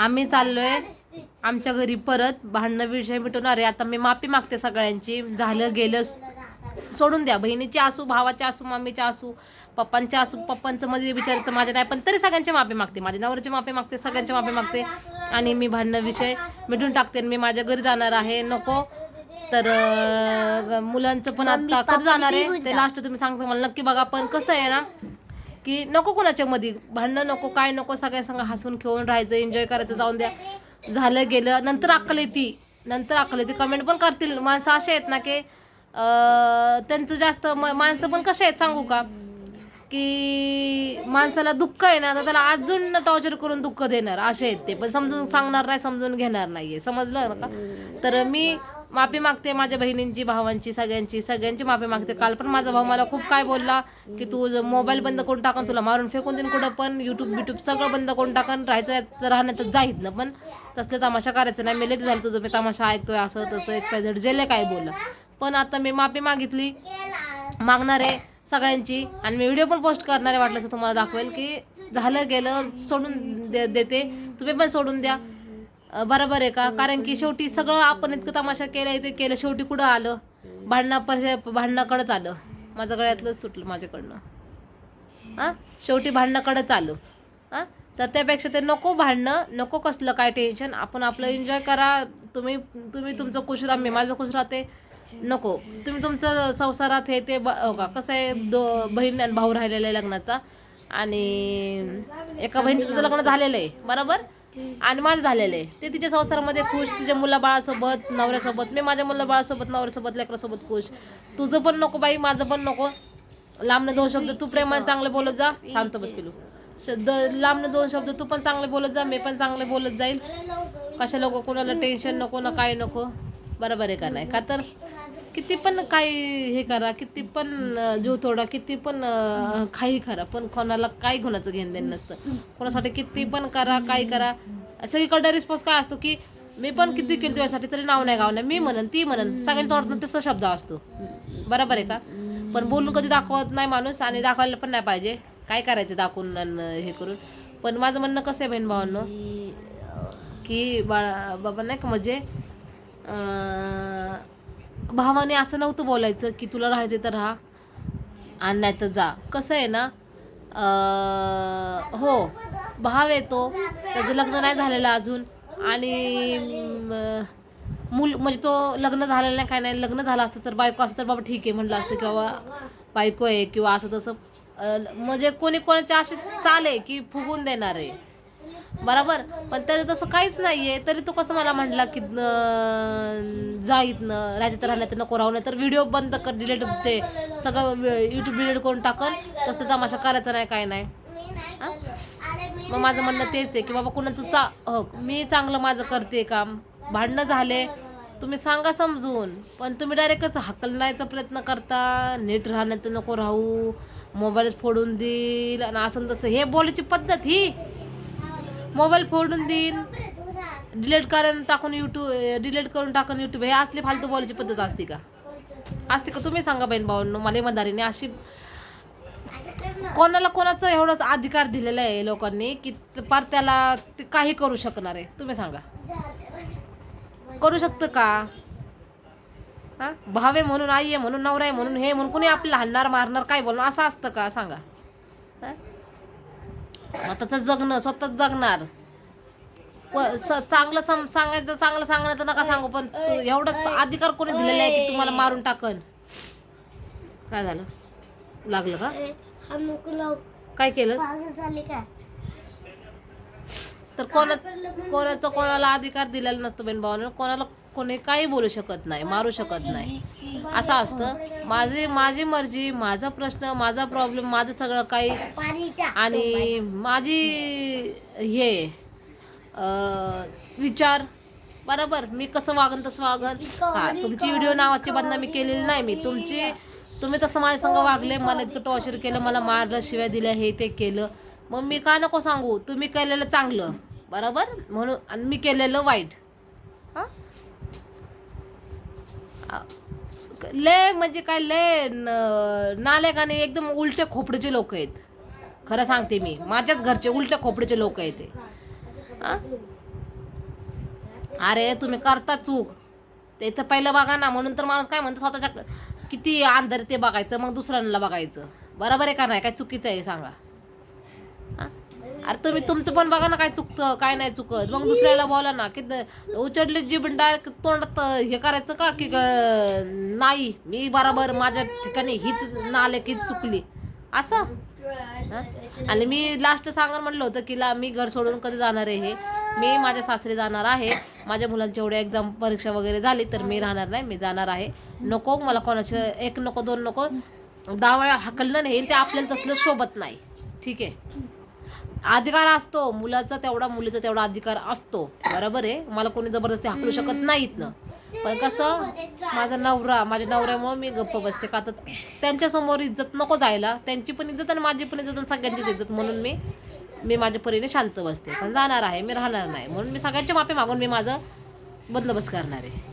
आम्ही चाललोय आमच्या घरी परत भांडणं विषय मिटवणार आहे आता मी माफी मागते सगळ्यांची. झालं गेलं सोडून द्या. बहिणीची असू भावाची असू मम्मीची असू पप्पांची असू पप्पांचं मध्ये विचार तर माझ्या नाही पण तरी सगळ्यांची माफी मागते. माझ्या नवऱ्याची माफी मागते सगळ्यांची माफी मागते. आणि मी भांडणं विषय मिटून टाकते आणि मी माझ्या घरी जाणार आहे. नको. तर मुलांचं पण आता कधी जाणार आहे? ते लास्ट तुम्ही सांगता मला. नक्की बघा पण कसं आहे ना की नको कोणाच्या मध्ये भांडणं नको काय नको सगळ्या संग हसून खेळून राहायचं एन्जॉय करायचं जाऊन द्या. झालं गेलं नंतर अक्कल येते. नंतर अक्कल येते. कमेंट पण करतील. माणसं असे आहेत ना की त्यांचं जास्त म- माणसं पण कसे आहेत सांगू का? की माणसाला दुःख आहे ना तर त्याला अजून टॉर्चर करून दुःख देणार. असे आहेत ते. पण समजून सांगणार नाही समजून घेणार नाही आहे समजलं ना? का तर मी माफी मागते माझ्या बहिणींची भावांची सगळ्यांची सगळ्यांची माफी मागते. काल पण माझा भाऊ मला खूप काय बोलला की तू मोबाईल बंद करून टाकन तुला मारून फेकून देईन कुठं पण युट्यूब बिट्यूब सगळं बंद करून टाकन राहायचं राहणं तर जाईत ना. पण तसले तमाशा करायचं नाही. मेले झालं तुझं मी तमाशा ऐकतोय असं तसं एक्स वाय झेड जेले काय बोललं. पण आता मी माफी मागितली. मागणार आहे सगळ्यांची. आणि मी व्हिडिओ पण पोस्ट करणार आहे वाटलं असं तुम्हाला दाखवेल की झालं गेलं सोडून दे देते. तुम्ही पण सोडून द्या. बरोबर आहे का? कारण की शेवटी सगळं आपण इतकं तमाशा केलं ते केलं शेवटी कुठं आलं? भांडणा भांडणाकडंच आलं. माझं गळ्यातलंच तुटलं माझ्याकडनं. हां? शेवटी भांडणाकडंच आलं. हां? तर त्यापेक्षा ते नको भांडणं नको कसलं काय टेन्शन आपण आपलं एन्जॉय करा. तुम्ही तुम्ही तुमचं खुश राहा. मी माझं खुश राहते. नको. तुम्ही तुमचं संसारात हे ते ब- हो का? कसं आहे? दो बहीण आणि भाऊ राहिलेला आहे लग्नाचा. आणि एका बहिणीचं लग्न झालेलं आहे. बरोबर? आणि माझं झालेलं. आहे ते तिच्या संसारामध्ये खुश तिच्या मुलाबाळासोबत नवऱ्यासोबत. मी माझ्या मुलाबाळासोबत नवऱ्यासोबत लेकरासोबत खुश. तुझं पण नको बाई माझं पण नको. लांबनं दोन शब्द तू प्रेमाने चांगले बोलत जा. शांत बस पिलू. शब्द लांबनं दोन शब्द तू पण चांगले बोलत जा मी पण चांगले बोलत जाईल. कशा लोक कोणाला टेन्शन नको ना काय नको. बरोबर आहे का नाही? का तर किती पण काही हे करा किती पण अं, जीव किती पण काही करा पण कोणाला काही कोणाचं घेणं देणं नसतं. कोणासाठी किती पण करा काय करा. सगळीकडे रिस्पॉन्स काय असतो की मी पण किती केली तुझ्यासाठी तरी नाव नाही गाव नाही मी म्हणन ती म्हणन. सगळ्यांच्या तोडत तसा शब्द असतो. बरोबर आहे का? पण बोलून कधी दाखवत नाही माणूस आणि दाखवायला पण नाही पाहिजे. काय करायचं दाखवून हे करून? पण माझं म्हणणं कसं आहे बहीण भावांनो? की बाळा बाबा नाही का म्हणजे भावाने असं नव्हतं बोलायचं की तुला राहायचं तर राहा. आणि नाही तर जा. कसं आहे ना हो भाव येतो त्याचं लग्न नाही झालेलं अजून. आणि मूल म्हणजे तो लग्न झालेलं नाही काय नाही. लग्न झालं असतं तर बायको असतं तर बाबा ठीक आहे म्हणलं असतं किंवा बायको आहे किंवा असं तसं. म्हणजे कोणी कोणाच्या अशी चाल आहे की फुगून देणार आहे. बरोबर. पण त्याचं तसं काहीच नाहीये. तरी तो कसं मला म्हटला की जा इथनं. राज्यात राहण्यात नको राहू नाही तर व्हिडिओ बंद कर डिलीट ते सगळं युट्यूब डिलीट करून टाकल तसं तमाशा करायचा नाही काय नाही. मग माझं म्हणणं तेच आहे की बाबा कुणाचं चा हो मी चांगलं माझं करते काम. भांडणं झाले. तुम्ही सांगा समजून. पण तुम्ही डायरेक्टच हकलण्याचा प्रयत्न करता. नीट राहण्यात नको राहू. मोबाईल फोडून देईल. आणि असं तसं. हे बोलायची पद्धत ही. मोबाईल फोडून देईन. डिलीट करून टाकून यूट्यूब डिलीट करून टाकून यूट्यूब हे असली फालतू बोलायची पद्धत असते का? असते का? तुम्ही सांगा बहीण भावांनो मला इमानदारीने अशी कोणाला कोणाचं एवढाच अधिकार दिलेला आहे लोकांनी की ते पार त्याला ते काही करू शकणार आहे. तुम्ही सांगा. करू शकतं का? हा? भावे म्हणून आई आहे म्हणून नवरा आहे म्हणून हे म्हणून कुणी आपल्याला हाणणार मारणार काय बोलणार असं असतं का? सांगा. स्वतःचं जगणं स्वतःच जगणार. चांगलं सम सांगायचं चांगलं सांगणं तर नका सांगू पण तू एवढाच अधिकार कोणी दिलेला आहे की तुम्हाला मारून टाकन? काय झालं? लागलं का? काय केलं तर कोणा कोणाचं कोणाला अधिकार दिलेला नसतो बेन भावानं कोणाला कोणी काही बोलू शकत नाही मारू शकत नाही. असं असतं. माझी माझी मर्जी माझा प्रश्न माझा प्रॉब्लेम माझं सगळं काही. आणि माझी हे विचार. बरोबर? मी कसं वागन तसं वागन? हा तुमची व्हिडिओ नावाची बदनामी केलेली नाही मी. तुमची तुम्ही तसं माझ्या संग वागले मला इतकं टॉर्चर केलं मला मारलं शिव्या दिल्या हे ते केलं. मग मी का नको सांगू? तुम्ही केलेलं चांगलं. बरोबर? म्हणून आणि मी केलेलं वाईट. हां? लय म्हणजे काय लय न- नालायकाने एकदम उलटे खोपडीचे लोक आहेत. खरं सांगते मी. माझ्याच घरचे उलट्या खोपडीचे लोक आहेत ते. अरे तुम्ही करता चूक. ते तर पहिलं बघा ना म्हणून तर माणूस काय म्हणतो स्वतःच्या किती अंधार ते बघायचं मग दुसऱ्यांना बघायचं. बरोबर आहे का नाही? काय चुकीचं आहे सांगा. अरे तुम्ही तुमचं पण बघा ना काय चुकतं काय नाही चुकत. मग दुसऱ्याला बोला ना की द- जी पण डायरेक्ट तोंडात हे करायचं का की ग- नाही मी बरोबर माझ्या ठिकाणी हीच नाले की चुकली. असं? आणि मी लास्ट सांगा म्हणलं होतं की ला मी घर सोडून कधी जाणार आहे हे? मी माझ्या सासरी जाणार आहे. माझ्या मुलांची एवढ्या एक्झाम परीक्षा वगैरे झाली तर मी राहणार नाही मी जाणार आहे. नको मला कोणाचे एक नको दोन नको दहा वेळा हकलणं नाही ते आपल्याला तसलं शोभत नाही. ठीक आहे? अधिकार असतो. मुलाचा तेवढा मुलीचा तेवढा अधिकार असतो. बरोबर आहे? मला कोणी जबरदस्ती हाकलू शकत नाहीत ना. पण कसं माझा नवरा माझ्या नवऱ्यामुळे मी गप्प बसते. का तर त्यांच्यासमोर इज्जत नको जायला. त्यांची पण इज्जत आणि माझी पण इज्जत आणि सगळ्यांचीच इज्जत. म्हणून मी मी माझ्या परीने शांत बसते. पण जाणार आहे. मी राहणार नाही. म्हणून मी सगळ्यांच्या माफी मागून मी माझं बंदोबस्त करणार आहे.